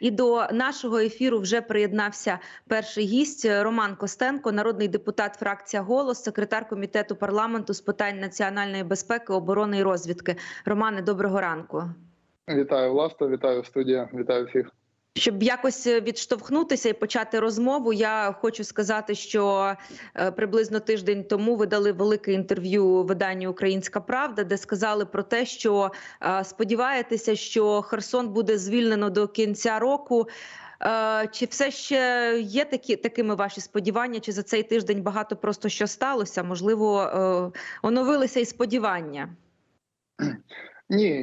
І до нашого ефіру вже приєднався перший гість Роман Костенко, народний депутат фракція Голос, секретар комітету парламенту з питань національної безпеки, оборони і розвідки. Романе, доброго ранку. Вітаю власне, вітаю студія, вітаю всіх. Щоб якось відштовхнутися і почати розмову, я хочу сказати, що е, приблизно тиждень тому ви дали велике інтерв'ю виданню Українська Правда, де сказали про те, що е, сподіваєтеся, що Херсон буде звільнено до кінця року. Е, Чи все ще є такі такими ваші сподівання? Чи за цей тиждень багато просто що сталося? Можливо, е, оновилися і сподівання? Ні,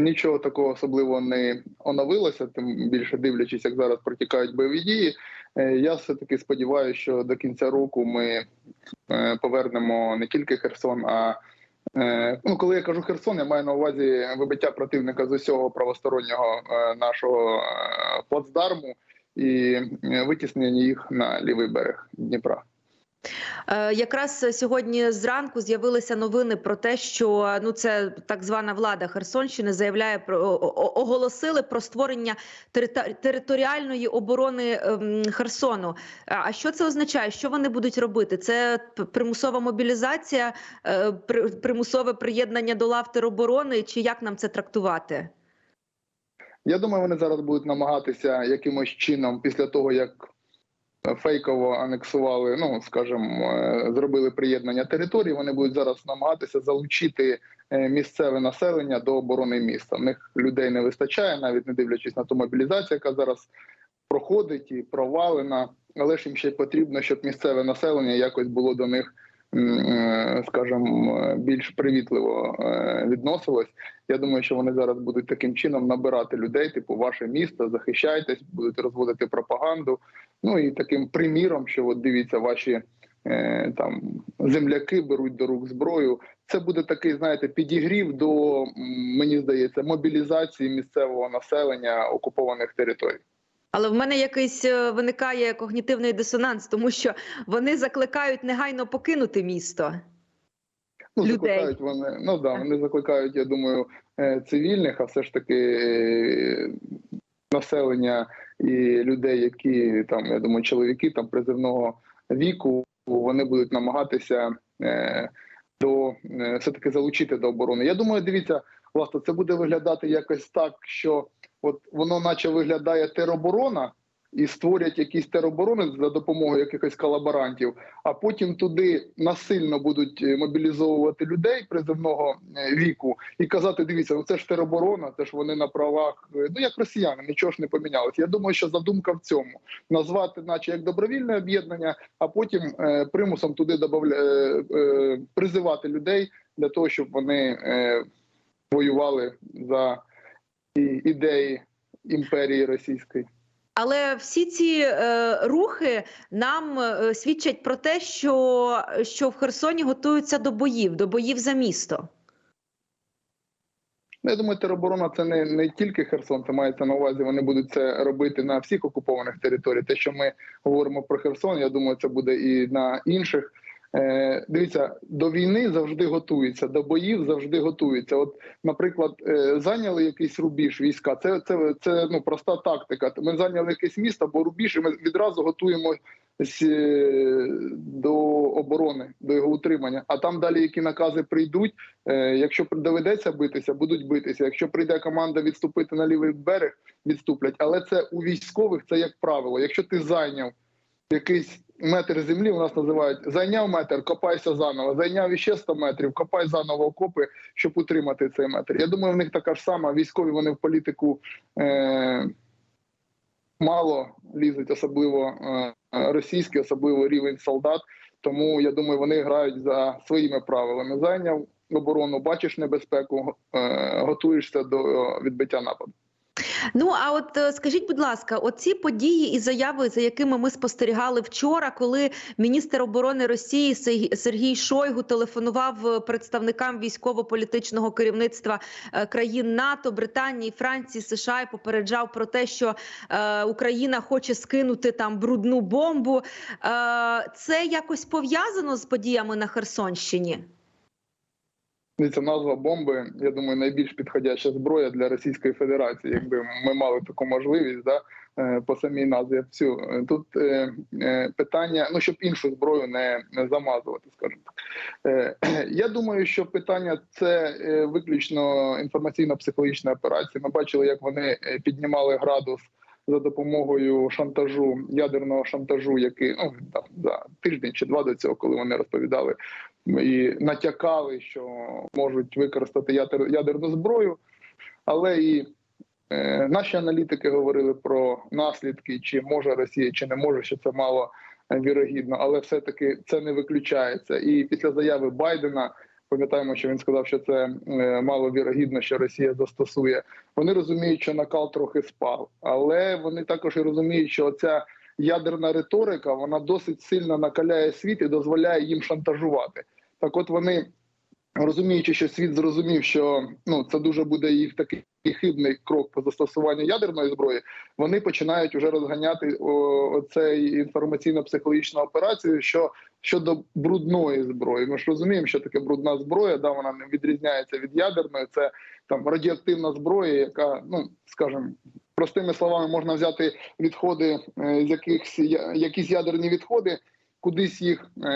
нічого такого особливого не оновилося, тим більше дивлячись, як зараз протікають бойові дії. Е, Я все таки сподіваюся, що до кінця року ми е, повернемо не тільки Херсон, а е, ну, коли я кажу Херсон, я маю на увазі вибиття противника з усього правостороннього нашого плацдарму і витіснення їх на лівий берег Дніпра. Е, Якраз сьогодні зранку з'явилися новини про те, що ну це так звана влада Херсонщини заявляє про оголосили про створення територіальної оборони ем, Херсону. А а що це означає? Що вони будуть робити? Це примусова мобілізація, е, примусове приєднання до лав тероборони, чи як нам це трактувати? Я думаю, вони зараз будуть намагатися якимось чином, після того як фейково анексували, ну скажімо, е, зробили приєднання території. Вони будуть зараз намагатися залучити е, місцеве населення до оборони міста. В них людей не вистачає, навіть не дивлячись на ту мобілізацію, яка зараз проходить і провалена. Але ж їм ще потрібно, щоб місцеве населення якось було до них. Е, Скажімо, е, більш привітливо е, відносилось. Я думаю, що вони зараз будуть таким чином набирати людей, типу, ваше місто, захищайтесь, будуть розводити пропаганду. Ну і таким приміром, що от дивіться, ваші там земляки беруть до рук зброю. Це буде такий, знаєте, підігрів до мені здається мобілізації місцевого населення окупованих територій. Але в мене якийсь е, виникає когнітивний дисонанс, тому що вони закликають негайно покинути місто. Ну, Людей. закликають вони. Ну да, вони закликають, я думаю, е, цивільних, а все ж таки е, населення і людей, які там, я думаю, чоловіки там призивного віку, вони будуть намагатися е, до все таки залучити до оборони. Я думаю, дивіться, власне, це буде виглядати якось так, що от воно, наче виглядає тероборона. І створять якісь тероборони за допомогою якихось колаборантів, а потім туди насильно будуть е, мобілізовувати людей призивного е, віку і казати: дивіться, ну це ж тероборона, це ж вони на правах. е, Ну як росіяни, нічого ж не помінялося. Я думаю, що задумка в цьому назвати, наче як добровільне об'єднання, а потім е, примусом туди добавля... е, е, призивати людей для того, щоб вони е, воювали за ідеї імперії російської. Але всі ці е, рухи нам е, свідчать про те, що, що в Херсоні готуються до боїв, до боїв за місто. Ну, Я думаю, тероборона це не, не тільки Херсон, це мається на увазі. Вони будуть це робити на всіх окупованих територіях. Те, що ми говоримо про Херсон, я думаю, це буде і на інших. Е, дивіться, до війни завжди готуються, до боїв завжди готуються. От, наприклад, е, зайняли якийсь рубіж війська. Це це, це ну проста тактика. Ми зайняли якесь місто або рубіж, і ми відразу готуємо до оборони, до його утримання. А там далі які накази прийдуть. Е, якщо доведеться битися, будуть битися. Якщо прийде команда відступити на лівий берег, відступлять. Але це у військових це як правило. Якщо ти зайняв якийсь метр землі, у нас називають зайняв метр, копайся заново. Зайняв іще 100 метрів, копай заново окопи, щоб утримати цей метр. Я думаю, в них така ж сама. Військові вони в політику. Е- Мало лізуть, особливо е, російські, особливо рівень солдат. Тому я думаю, вони грають за своїми правилами. Зайняв оборону, бачиш небезпеку, е, готуєшся до відбиття нападу. Ну а от е, скажіть, будь ласка, оці події і заяви, за якими ми спостерігали вчора, коли міністр оборони Росії Сергій Шойгу телефонував е, представникам військово-політичного керівництва е, країн НАТО, Британії, Франції, США і попереджав про те, що е, Україна хоче скинути там брудну бомбу. Е, це якось пов'язано з подіями на Херсонщині? Дивіться, назва бомби, я думаю, найбільш підходяща зброя для Російської Федерації, якби ми мали таку можливість, да, е, по самій назві всю. Е, Тут е, е, питання, ну щоб іншу зброю не, замазувати, скажімо так. Е, Я думаю, що питання це виключно інформаційно-психологічна операція. Ми бачили, як вони піднімали градус за допомогою шантажу, ядерного шантажу, який ну там за тиждень чи два до цього, коли вони розповідали і натякали, що можуть використати ядер, ядерну зброю, але і е, наші аналітики говорили про наслідки, чи може Росія, чи не може, що це мало вірогідно, але все-таки це не виключається. І після заяви Байдена. Пам'ятаємо, що він сказав, що це е, мало вірогідно, що Росія застосує. Вони розуміють, що накал трохи спав, але вони також і розуміють, що ця ядерна риторика вона досить сильно накаляє світ і дозволяє їм шантажувати. Так, от вони розуміючи, що світ зрозумів, що ну це дуже буде їх такий хибний крок по застосуванню ядерної зброї. Вони починають вже розганяти оцей інформаційно-психологічну операцію. що Щодо брудної зброї, ми ж розуміємо, що таке брудна зброя, да вона не відрізняється від ядерної. Це там радіоактивна зброя, яка, ну скажімо, простими словами, можна взяти відходи е, з якихось якісь ядерні відходи, кудись їх е,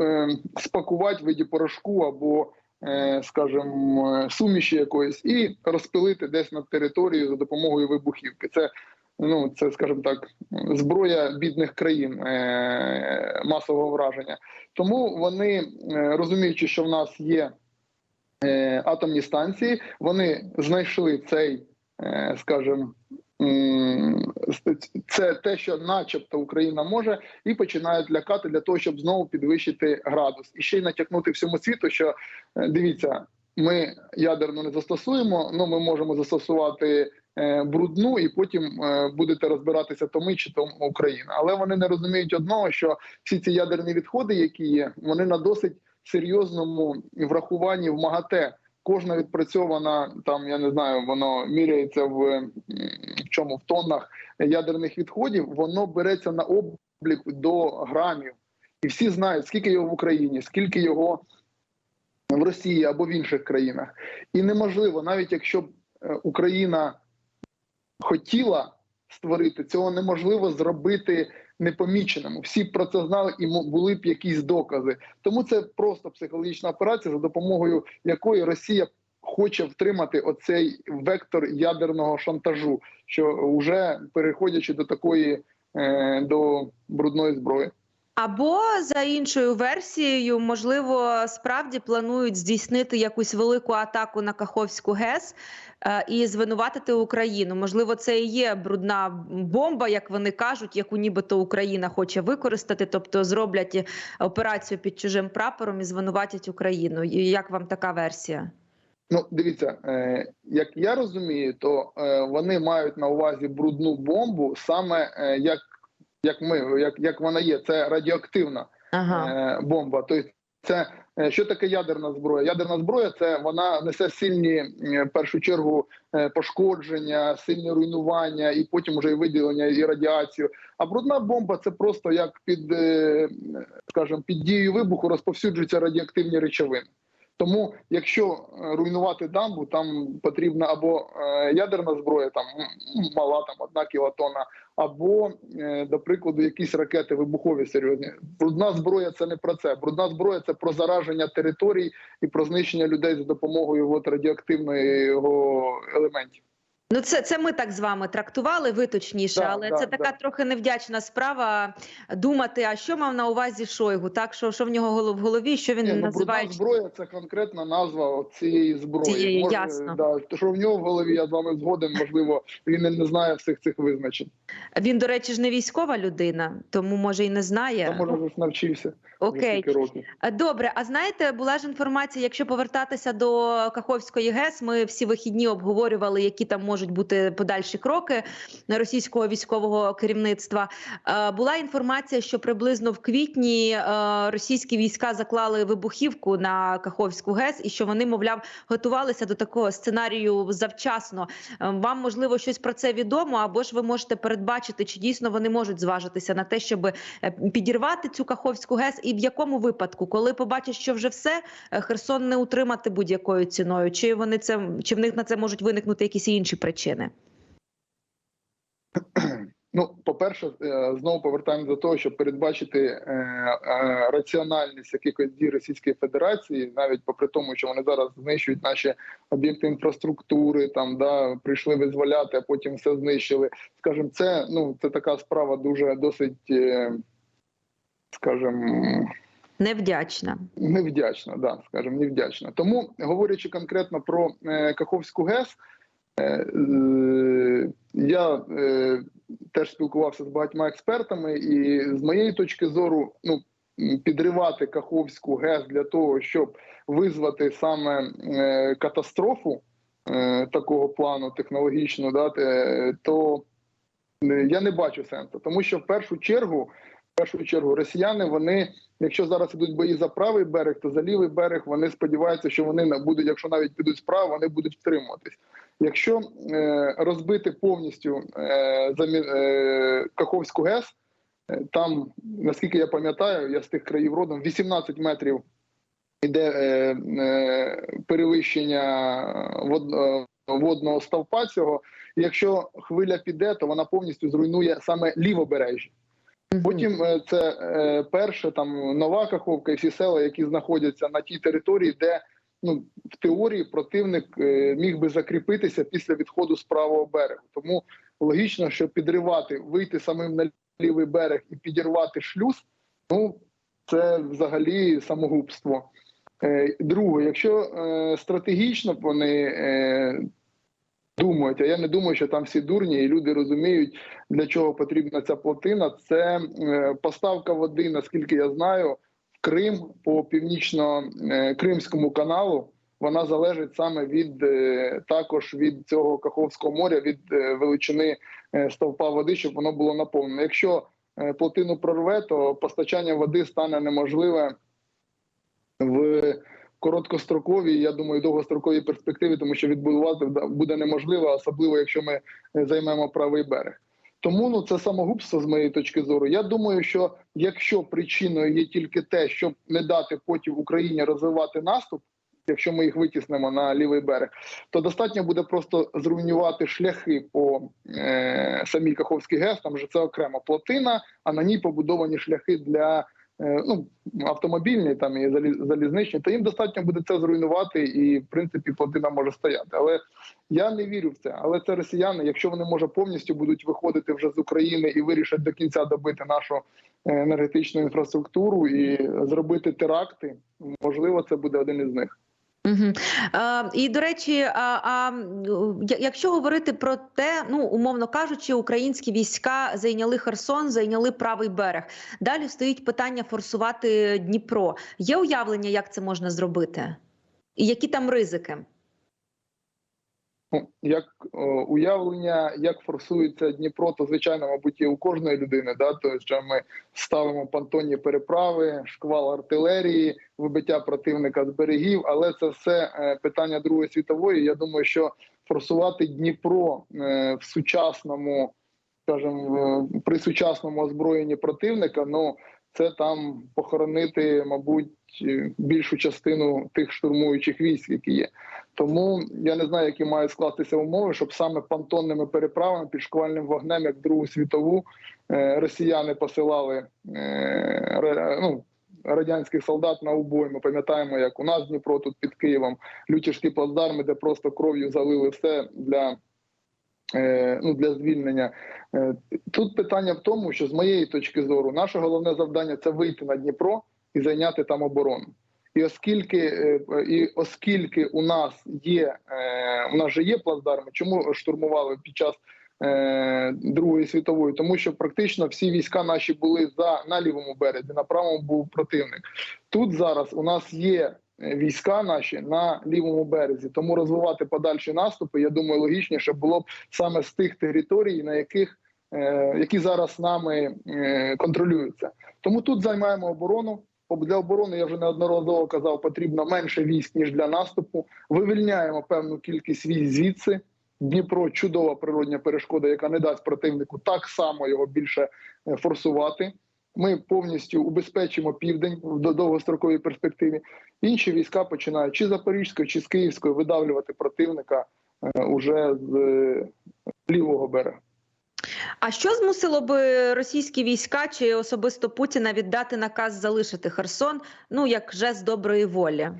е, спакувати в виді порошку або, скажімо, суміші якоїсь, і розпилити десь на територію за допомогою вибухівки. Це ну це, скажімо так, зброя бідних країн масового враження. Тому вони, розуміючи, що в нас є атомні станції, вони знайшли цей, скажімо, це те, що, начебто, Україна може, і починають лякати для того, щоб знову підвищити градус, і ще й натякнути всьому світу, що е, дивіться, ми ядерно не застосуємо, ну ми можемо застосувати е, брудну, і потім е, будете розбиратися то ми чи то Україна. Але вони не розуміють одного, що всі ці ядерні відходи, які є, вони на досить серйозному врахуванні в МАГАТЕ. Кожна відпрацьована там, я не знаю, воно міряється в, в чому в тоннах ядерних відходів, воно береться на облік до грамів, і всі знають, скільки його в Україні, скільки його в Росії або в інших країнах. І неможливо, навіть якщо б е, Україна хотіла створити, цього неможливо зробити непоміченим. Всі про це знали і були б якісь докази. Тому це просто психологічна операція, за допомогою якої Росія хоче втримати оцей вектор ядерного шантажу, що вже переходячи до такої е, до брудної зброї. Або за іншою версією, можливо, справді планують здійснити якусь велику атаку на Каховську ГЕС е, і звинуватити Україну. Можливо, це і є брудна бомба, як вони кажуть, яку нібито Україна хоче використати, тобто зроблять операцію під чужим прапором і звинуватять Україну. Як вам така версія? Ну, дивіться, е, як я розумію, то е, вони мають на увазі брудну бомбу саме як, як ми, як, як вона є. Це радіоактивна Ага. е, бомба. Тобто, це е, що таке ядерна зброя? Ядерна зброя це вона несе сильні е, в першу чергу пошкодження, сильні руйнування, і потім вже і виділення і радіацію. А брудна бомба це просто як під, скажімо, під дією вибуху розповсюджуються радіоактивні речовини. Тому, якщо е, руйнувати дамбу, там потрібна або е, ядерна зброя, там мала там одна кілотона, або, е, до прикладу, якісь ракети вибухові серйозні. Брудна зброя це не про це. Брудна зброя це про зараження територій і про знищення людей за допомогою от, радіоактивного елементів. Ну, це, це ми так з вами трактували, ви точніше, Да, але да, це така да. трохи невдячна справа думати, а що мав на увазі Шойгу, так що, що в нього голов- в голові, що він Ні, ну, називає брудна зброя це конкретна назва цієї зброї. Цієї, ясно. Да, що в нього в голові, я з вами згоден, можливо, він не знає всіх цих визначень. Він, до речі, ж не військова людина, тому може і не Та знає. може вже навчився Окей, років. Е, добре. А знаєте, була ж інформація, якщо повертатися до Каховської ГЕС, ми всі вихідні обговорювали, які там можуть. Можуть бути подальші кроки російського військового керівництва. Е, Була інформація, що приблизно в квітні е, російські війська заклали вибухівку на Каховську ГЕС, і що вони, мовляв, готувалися до такого сценарію завчасно. Е, Вам можливо щось про це відомо, або ж ви можете передбачити, чи дійсно вони можуть зважитися на те, щоб підірвати цю Каховську ГЕС, і в якому випадку, коли побачать, що вже все Херсон не утримати будь-якою ціною, чи вони це чи в них на це можуть виникнути якісь інші причини? Ну, по-перше, е, знову повертаємося до того, щоб передбачити е, е, раціональність якихось дій Російської Федерації, навіть попри тому, що вони зараз знищують наші об'єкти інфраструктури, там да прийшли визволяти, а потім все знищили. Скажімо, це ну це така справа дуже досить, скажімо, Невдячна. невдячна, да, скажімо, невдячна. Тому говорячи конкретно про Каховську ГЕС, я е, теж спілкувався з багатьма експертами, і з моєї точки зору, ну підривати Каховську ГЕС для того, щоб визвати саме е, катастрофу е, такого плану технологічно, да, то е, я не бачу сенсу, тому що в першу чергу, першу чергу, росіяни вони, якщо зараз ідуть бої за правий берег, то за лівий берег вони сподіваються, що вони будуть, якщо навіть підуть справа, вони будуть втримуватись. Якщо е, розбити повністю е, замі, е, Каховську ГЕС, е, там, наскільки я пам'ятаю, я з тих країв родом, 18 метрів іде е, е, перевищення вод, е, водного стовпа цього. Якщо хвиля піде, то вона повністю зруйнує саме лівобережжя. Потім е, це е, перше там нова Каховка і всі села, які знаходяться на тій території, де ну в теорії противник е, міг би закріпитися після відходу з правого берегу. Тому логічно, що підривати, вийти самим на лівий берег і підірвати шлюз, ну це взагалі самогубство. Друге, якщо стратегічно вони думають, а я не думаю, що там всі дурні, і люди розуміють, для чого потрібна ця плотина. Це е, поставка води, наскільки я знаю, в Крим по північно-кримському каналу. Вона залежить саме від е, також від цього Каховського моря, від е, величини е, стовпа води, щоб воно було наповнено. Якщо е, плотину прорве, то постачання води стане неможливе в короткостроковій, я думаю, довгостроковій перспективі, тому що відбудувати буде неможливо, особливо якщо ми е, займемо правий берег. Тому ну це самогубство з моєї точки зору. Я думаю, що якщо причиною є тільки те, щоб не дати потім Україні розвивати наступ, якщо ми їх витіснемо на лівий берег, то достатньо буде просто зруйнувати шляхи по е, самій Каховській ГЕС. Там же це окрема плотина, а на ній побудовані шляхи для ну автомобільні там і залі- залізничні, то їм достатньо буде це зруйнувати, і в принципі плотина може стояти. Але я не вірю в це. Але це росіяни. Якщо вони може повністю будуть виходити вже з України і вирішать до кінця добити нашу е, енергетичну інфраструктуру і зробити теракти, можливо, це буде один із них. Угу. Е, і до речі, а, а якщо говорити про те, ну умовно кажучи, українські війська зайняли Херсон, зайняли правий берег. Далі стоїть питання форсувати Дніпро. Є уявлення, як це можна зробити, і які там ризики? Ну, як о, уявлення, як форсується Дніпро, то звичайно, мабуть, є у кожної людини. Да, то що ми ставимо понтонні переправи, шквал артилерії, вибиття противника з берегів, але це все е, питання Другої світової. Я думаю, що форсувати Дніпро е, в сучасному, скажімо, при сучасному озброєнні противника, ну це там похоронити, мабуть, більшу частину тих штурмуючих військ, які є. Тому я не знаю, які мають скластися умови, щоб саме понтонними переправами під шквальним вогнем, як Другу світову, е, росіяни посилали е, ну, радянських солдат на убой. Ми пам'ятаємо, як у нас Дніпро тут під Києвом лютішки плацдарми, де просто кров'ю залили все для. е, Ну, для звільнення тут питання в тому, що з моєї точки зору, наше головне завдання це вийти на Дніпро і зайняти там оборону. І оскільки е, і оскільки у нас є е, у нас же є плацдарми, чому штурмували під час е, Другої світової? Тому що практично всі війська наші були за на лівому березі, на правому був противник. Тут зараз у нас є війська наші на лівому березі. Тому розвивати подальші наступи, я думаю, логічніше було б саме з тих територій, на яких які зараз нами контролюються. Тому тут займаємо оборону. Для оборони я вже неодноразово казав, потрібно менше військ ніж для наступу. Вивільняємо певну кількість військ звідси. Дніпро чудова природня перешкода, яка не дасть противнику так само його більше е, форсувати. Ми повністю убезпечимо південь в довгостроковій перспективі. Інші війська починають чи з Запорізької, чи з Київської видавлювати противника е, уже з е, лівого берега. А що змусило би російські війська чи особисто Путіна віддати наказ залишити Херсон? Ну як жест доброї волі?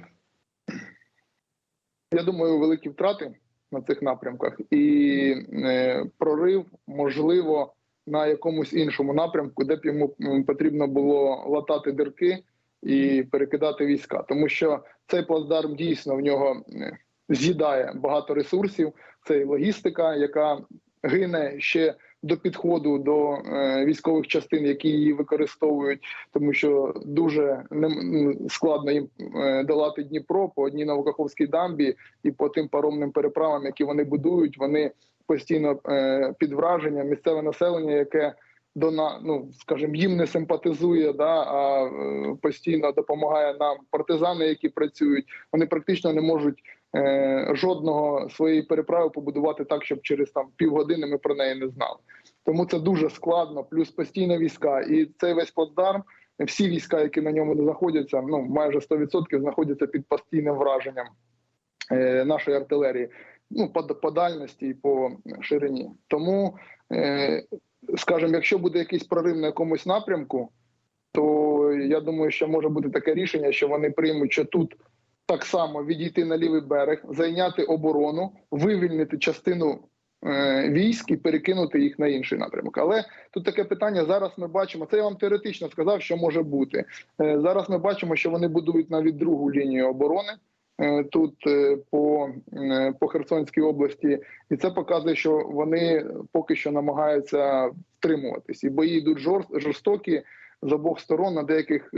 Я думаю, великі втрати на цих напрямках і е, прорив можливо на якомусь іншому напрямку, де б йому потрібно було латати дирки і перекидати війська, тому що цей плацдарм дійсно в нього е, з'їдає багато ресурсів. Це і логістика, яка гине ще до підходу до е, військових частин, які її використовують, тому що дуже нем- складно їм е, долати Дніпро по одній Новокаховській дамбі і по тим паромним переправам, які вони будують. Вони постійно е, під враженням місцеве населення, яке до на ну скажімо, їм не симпатизує, да а е, постійно допомагає нам партизани, які працюють. Вони практично не можуть е, жодного своєї переправи побудувати так, щоб через там півгодини ми про неї не знали. Тому це дуже складно, плюс постійно війська, і цей весь плацдарм, всі війська, які на ньому знаходяться, ну майже 100% знаходяться під постійним враженням е, нашої артилерії. Ну по, по дальності і по ширині. Тому, е, скажімо, якщо буде якийсь прорив на якомусь напрямку, то я думаю, що може бути таке рішення, що вони приймуть, що тут так само відійти на лівий берег, зайняти оборону, вивільнити частину е, військ і перекинути їх на інший напрямок. Але тут таке питання. Зараз ми бачимо. Це я вам теоретично сказав, що може бути. Е, зараз ми бачимо, що вони будують навіть другу лінію оборони. е, Тут е, по, е, по Херсонській області, і це показує, що вони поки що намагаються втримуватись, і бої йдуть жорст- жорстокі з обох сторон. На деяких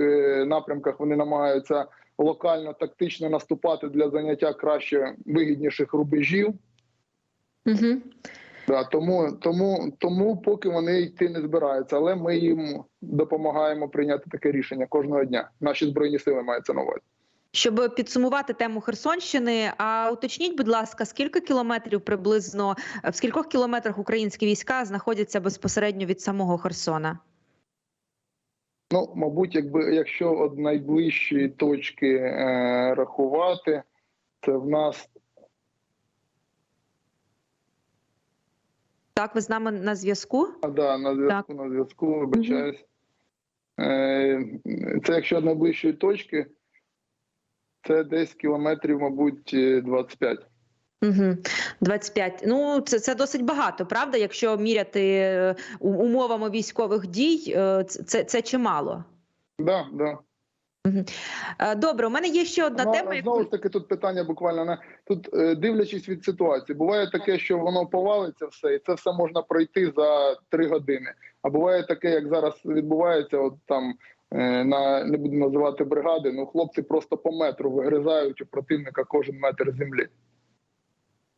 напрямках вони намагаються локально тактично наступати для заняття краще вигідніших рубежів. Угу. Да, тому, тому, тому поки вони йти не збираються, але ми їм допомагаємо прийняти таке рішення кожного дня. Наші збройні сили мається на увазі. Щоб підсумувати тему Херсонщини, а уточніть, будь ласка, скільки кілометрів приблизно в скількох кілометрах українські війська знаходяться безпосередньо від самого Херсона? Ну, мабуть, якби якщо от найближчі точки е, рахувати, це в нас Так, ви з нами на зв'язку? а, да, на зв'язку, на зв'язку, вибачаюсь. Е, це якщо найближчої точки, це десь кілометрів, мабуть, е, 25. Угу. 25. Ну, це, це досить багато, правда? Якщо міряти е, умовами військових дій, е, це, це, чимало. Да, да. Е, Добре, у мене є ще одна Ну, тема. знову ж таки, тут питання буквально на тут, дивлячись від ситуації, буває таке, що воно повалиться все, і це все можна пройти за три години. А буває таке, як зараз відбувається, от там на не буду називати бригади, ну хлопці просто по метру вигризають у противника кожен метр землі.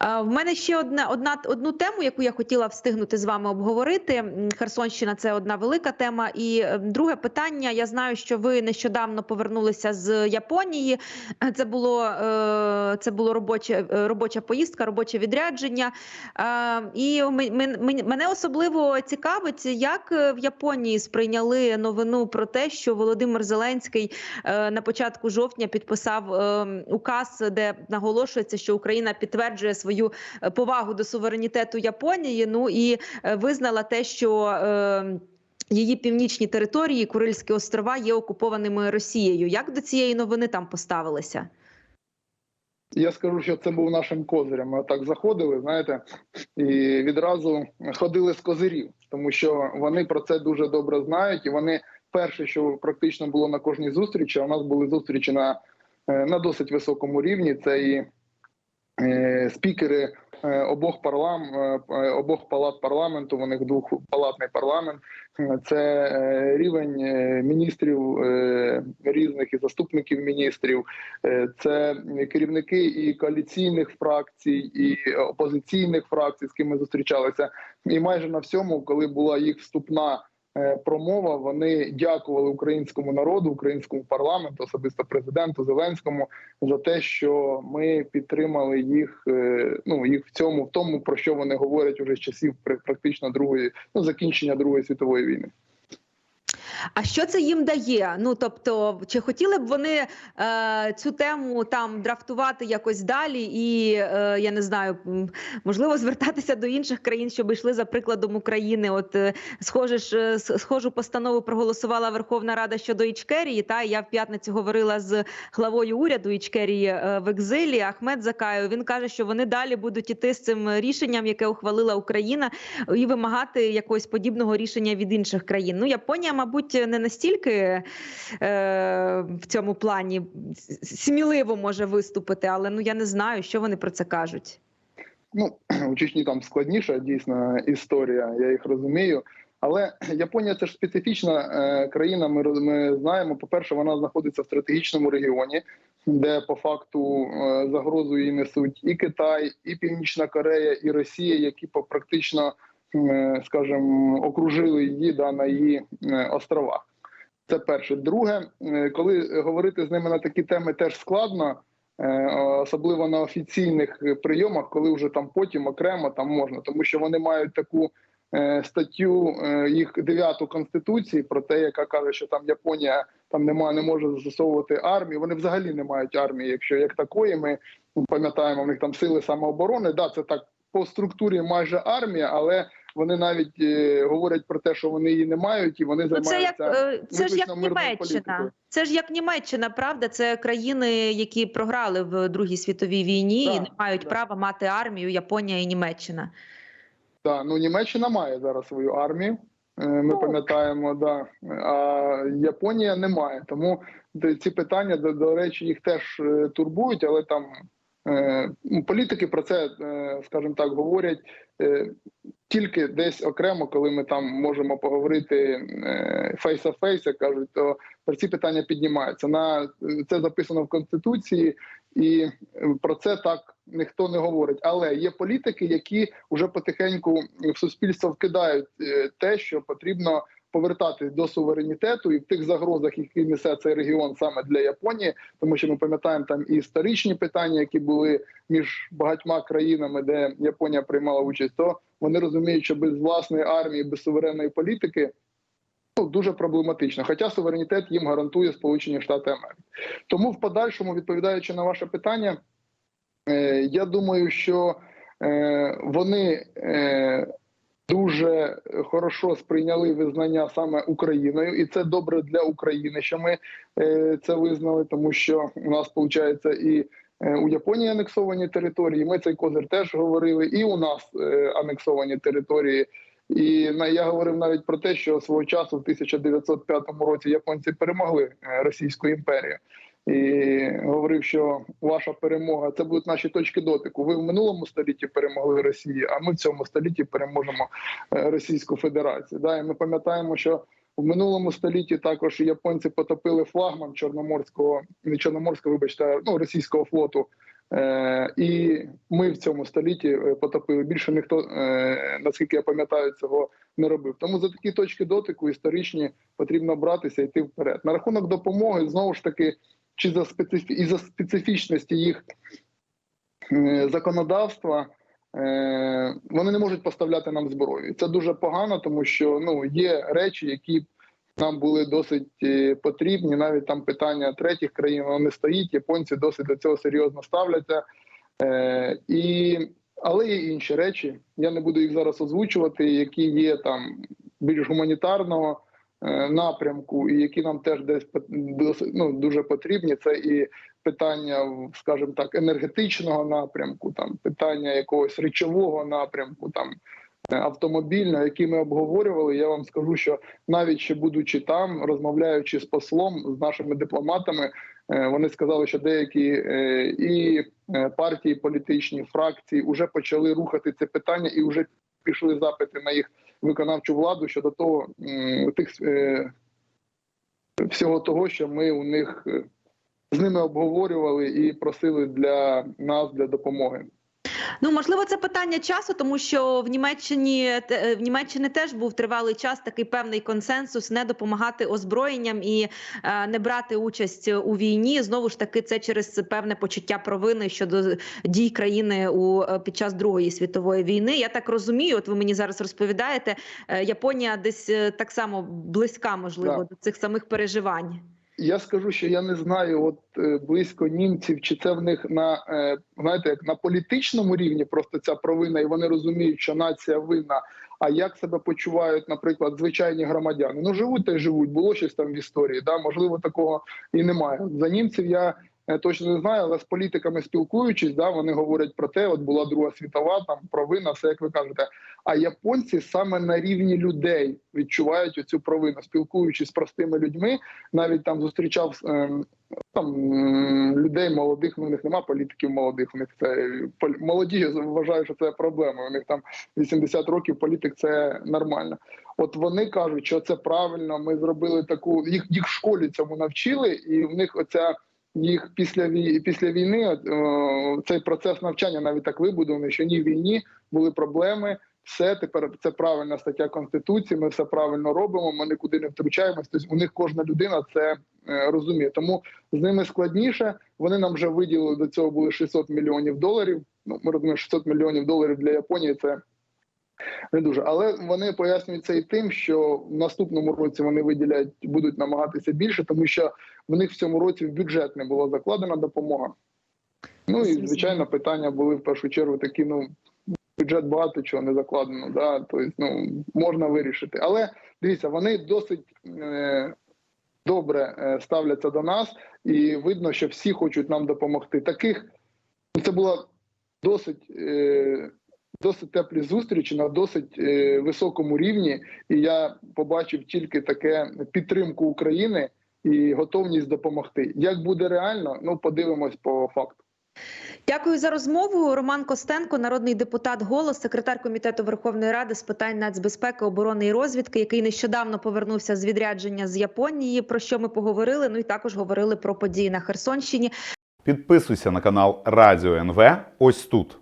В мене ще одна одна одну тему, яку я хотіла встигнути з вами обговорити. Херсонщина це одна велика тема. І е, друге питання. Я знаю, що ви нещодавно повернулися з Японії. Е, Це було е, це було робоче е, робоча поїздка, робоче відрядження. Е, І мене особливо цікавить, як е, в Японії сприйняли новину про те, що Володимир Зеленський е, на початку жовтня підписав е, указ, де наголошується, що Україна підтверджує свою е, повагу до суверенітету Японії. Ну і е, визнала те, що е, Її північні території, Курильські острова, є окупованими Росією. Як до цієї новини там поставилися? Я скажу, що це був нашим козирем. Ми так заходили, знаєте, і відразу ходили з козирів, тому що вони про це дуже добре знають. І вони перше, що практично було на кожній зустрічі, а у нас були зустрічі на, е, на досить високому рівні. Це і спікери е, обох парлам е, е, обох палат парламенту. Них двохпалатний парламент. Е, Це е, рівень е, міністрів е, різних і заступників міністрів, Е, це керівники і коаліційних фракцій, і опозиційних фракцій, з ким ми зустрічалися. І майже на всьому, коли була їх вступна е, промова, вони дякували українському народу, українському парламенту, особисто президенту Зеленському, за те, що ми підтримали їх. е, Ну їх в цьому, в тому про що вони говорять уже з часів пр- практично другої ну закінчення Другої світової війни. А що це їм дає? Ну тобто, чи хотіли б вони е, цю тему там драфтувати якось далі, і е, я не знаю, можливо, звертатися до інших країн, щоб йшли за прикладом України? От е, схоже ж, е, схожу постанову проголосувала Верховна Рада щодо Ічкерії. Та я в п'ятницю говорила з главою уряду Ічкерії е, в екзилі Ахмед Закаю. Він каже, що вони далі будуть іти з цим рішенням, яке ухвалила Україна, і вимагати якогось подібного рішення від інших країн. Ну, Японія, мабуть, не настільки е, в цьому плані сміливо може виступити, але ну я не знаю, що вони про це кажуть. Ну у Чечні там складніша дійсно історія, я їх розумію. Але Японія це ж специфічна е, країна. Ми ми знаємо. По перше, вона знаходиться в стратегічному регіоні, де по факту е, загрозу їй несуть і Китай, і Північна Корея, і Росія, які практично, скажімо, окружили її да, на її е, островах. Це перше. Друге, е, коли говорити з ними на такі теми, теж складно. Е, особливо на офіційних прийомах, коли вже там потім окремо там можна, тому що вони мають таку статтю їх дев'яту конституції про те, яка каже, що там Японія там немає, не може застосовувати армію. Вони взагалі не мають армії. Якщо як такої, ми пам'ятаємо, в них там сили самооборони. Да, це так по структурі майже армія, але вони навіть е, говорять про те, що вони її не мають, і вони Ну, це як е, це ж як Німеччина. політикою. Це ж як Німеччина, правда? Це країни, які програли в Другій світовій війні і не мають так. права мати армію. Японія і Німеччина. Так, ну Німеччина має зараз свою армію. е, Ми пам'ятаємо, да. А Японія не має. Тому ці питання, до, до речі, їх теж е, турбують, але там е, політики про це, скажімо так, говорять тільки десь окремо, коли ми там можемо поговорити фейс-а-фейс, як кажуть, то про ці питання піднімаються. На це записано в конституції, і е, про це так ніхто не говорить. Але є політики, які вже потихеньку в суспільство вкидають е, те, що потрібно повертатись до суверенітету і в тих загрозах, які несе цей регіон саме для Японії, тому що ми пам'ятаємо там і історичні питання, які були між багатьма країнами, де Японія приймала участь, то вони розуміють, що без власної армії, без суверенної політики. Ну, дуже проблематично, хоча суверенітет їм гарантує Сполучені Штати Америки. Тому, в подальшому, відповідаючи на ваше питання, е, я думаю, що е, вони е, дуже хорошо сприйняли визнання саме Україною, і це добре для України, що ми е, це визнали, тому що у нас виходить і е, у Японії анексовані території. Ми цей козир теж говорили, і у нас е, анексовані території. І я говорив навіть про те, що свого часу, в 1905 році, японці перемогли Російську імперію. І говорив, що ваша перемога це будуть наші точки дотику. Ви в минулому столітті перемогли Росію, а ми в цьому столітті переможемо е, Російську Федерацію. Да, і ми пам'ятаємо, що в минулому столітті також японці потопили флагман чорноморського, не чорноморського, вибачте, ну російського флоту. Е, і ми в цьому столітті е, потопили. Більше ніхто, е, наскільки я пам'ятаю, цього не робив. Тому за такі точки дотику історичні потрібно братися і йти вперед. На рахунок допомоги знову ж таки, чи за специфі... і за специфічності їх е, законодавства. е, Вони не можуть поставляти нам зброю. Це дуже погано, тому що ну є речі, які нам були досить е, потрібні. Навіть там питання третіх країн воно не стоїть. Японці досить до цього серйозно ставляться. І, але є інші речі. Я не буду їх зараз озвучувати, які є там більш гуманітарного напрямку, і які нам теж десь ну, дуже потрібні. Це і питання, скажімо так, енергетичного напрямку, там питання якогось речового напрямку, там е, автомобільного, які ми обговорювали. Я вам скажу, що навіть ще будучи там, розмовляючи з послом з нашими дипломатами, Е, Вони сказали, що деякі е, і е, партії, політичні фракції вже почали рухати це питання і вже пішли запити на їх виконавчу владу щодо того тих е, всього того, що ми у них е, з ними обговорювали і просили для нас для допомоги. Ну можливо, це питання часу, тому що в Німеччині в Німеччині теж був тривалий час такий певний консенсус не допомагати озброєнням і е, не брати участь у війні. Знову ж таки, це через певне почуття провини щодо дій країни у е, під час Другої світової війни. Я так розумію. От ви мені зараз розповідаєте, е, Японія десь е, так само близька, можливо, Да. до цих самих переживань. Я скажу, що я не знаю, от е, близько німців, чи це в них на е, знаєте, як на політичному рівні просто ця провина, і вони розуміють, що нація винна. А як себе почувають, наприклад, звичайні громадяни? Ну живуть та й живуть, було щось там в історії. Да, можливо, такого і немає. За німців я точно не знаю, але з політиками спілкуючись, да, вони говорять про те, от була Друга світова, там провина, все як ви кажете. А японці саме на рівні людей відчувають оцю провину, спілкуючись з простими людьми, навіть там зустрічав ем, там людей молодих. Ну, у них нема політиків молодих. У них це молоді вважають, що це проблема. У них там 80 років політик це нормально. От вони кажуть, що це правильно. Ми зробили таку їх їх в школі цьому навчили, і в них оця. Їх після вій- після війни е, цей процес навчання навіть так вибудований, що ні в війні були проблеми. Все тепер це правильна стаття конституції. Ми все правильно робимо. Ми нікуди не втручаємось. Тобто у них кожна людина це е, розуміє. Тому з ними складніше. Вони нам вже виділили до цього були 600 мільйонів доларів. Ну ми розуміємо, 600 мільйонів доларів для Японії це не дуже. Але вони пояснюють це і тим, що в наступному році вони виділяють, будуть намагатися більше, тому що в них в цьому році в бюджет не було закладена допомога. Ну і звичайно, питання були в першу чергу такі: ну бюджет багато чого не закладено. Да, тобто, ну можна вирішити. Але дивіться, вони досить е, добре е, ставляться до нас, і видно, що всі хочуть нам допомогти. Таких ну, це була досить. Е, Досить теплі зустрічі на досить е, високому рівні, і я побачив тільки таке підтримку України і готовність допомогти. Як буде реально, ну подивимось по факту. Дякую за розмову. Роман Костенко, народний депутат голос, секретар комітету Верховної Ради з питань нацбезпеки, оборони і розвідки, який нещодавно повернувся з відрядження з Японії. Про що ми поговорили? Ну і також говорили про події на Херсонщині. Підписуйся на канал Радіо НВ ось тут.